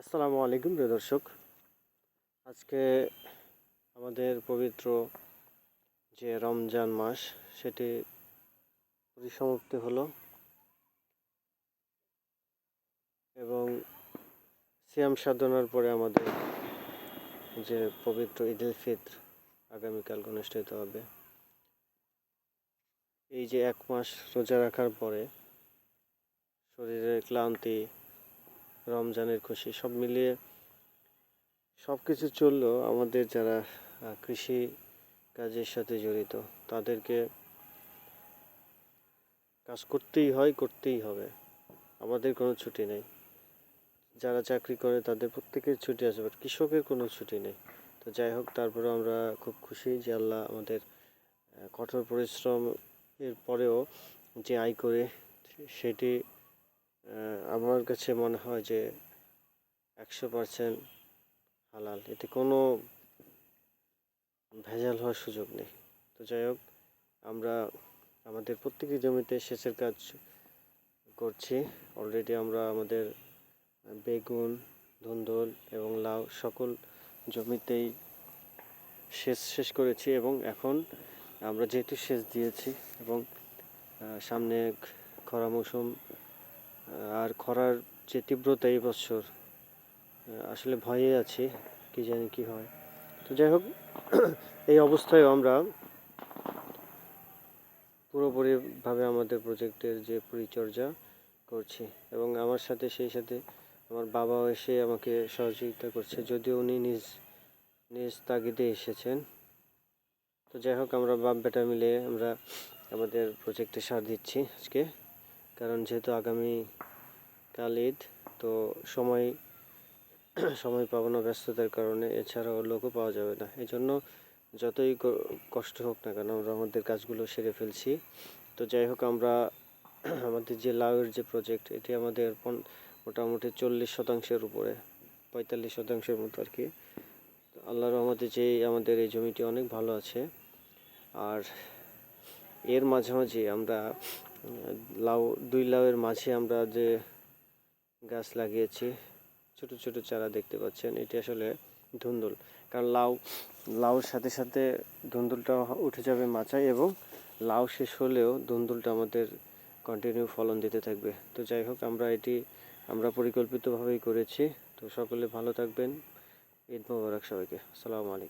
আসসালামু আলাইকুম, প্রিয় দর্শক। আজকে আমাদের পবিত্র যে রমজান মাস, সেটি পরিসমাপ্তি হলো এবং সিয়াম সাধনার পরে আমাদের যে পবিত্র ঈদ উল ফিত্র আগামীকাল অনুষ্ঠিত হবে। এই যে এক মাস রোজা রাখার পরে শরীরের ক্লান্তি রমজানের খুশি। সব মিলিয়ে সব কিছু চললেও আমাদের যারা কৃষি কাজের সাথে জড়িত, তাদেরকে কাজ করতেই হয়, করতেই হবে। আমাদের কোনো ছুটি নেই। যারা চাকরি করে তাদের প্রত্যেকের ছুটি আছে বাট কৃষকের কোনো ছুটি নেই। তো যাই হোক তারপরে আমরা খুব খুশি যে আল্লাহ আমাদের কঠোর পরিশ্রম এর পরেও যে আয় করে, সেটি আমার কাছে মনে হয় যে একশো পার্সেন্ট হালাল। এতে কোনো ভেজাল হওয়ার সুযোগ নেই। তো যাই হোক, আমরা আমাদের প্রত্যেকটি জমিতে সেচের কাজ করছি। অলরেডি আমরা আমাদের বেগুন, ধুন্দল এবং লাউ সকল জমিতেই সেচ শেষ করেছি এবং এখন আমরা যেহেতু সেচ দিয়েছি এবং সামনে খরা মৌসুম আর খরার যে তীব্রতা এই বছর আসলে ভয়ে আছি, কি জানি কি হয়। তো যাই হোক, এই অবস্থায় আমরা পুরোপুরিভাবে আমাদের প্রজেক্টের যে পরিচর্যা করছি এবং আমার সাথে সেই সাথে আমার বাবাও এসে আমাকে সহযোগিতা করছে, যদিও উনি নিজ নিজ তাগিদে এসেছেন। তো যাই হোক, আমরা বাপ বেটা মিলে আমরা আমাদের প্রজেক্টে সার দিচ্ছি আজকে। কারণ যেহেতু আগামী কাল ঈদ, তো সময় সময় পাবো না ব্যস্ততার কারণে এছাড়াও লোকও পাওয়া যাবে না। এই জন্য যতই কষ্ট হোক না কেন আমরা আমাদের কাজগুলো সেরে ফেলছি। তো যাই হোক, আমরা আমাদের যে লাউয়ের যে প্রজেক্ট এটি আমাদের মোটামুটি চল্লিশ শতাংশের উপরে, পঁয়তাল্লিশ শতাংশের মতো আর কি। আল্লাহর রহমতে যে আমাদের এই জমিটি অনেক ভালো আছে। আর এর মাঝামাঝি আমরা লাউ, দুই লাউয়ের মাঝে আমরা যে গাছ লাগিয়েছি, ছোট ছোট চারা দেখতে পাচ্ছেন, এটি আসলে ধুন্দুল। কারণ লাউ, লাউর সাথে সাথে ধুন্দুলটা উঠে যাবে মাচায় এবং লাউ শেষ হলেও ধুন্দুলটা আমাদের কন্টিনিউ ফলন দিতে থাকবে। তো যাই হোক, আমরা এটি, আমরা পরিকল্পিতভাবেই করেছি। তো সকলে ভালো থাকবেন। ঈদ মোবারক সবাইকে। আসসালামু আলাইকুম।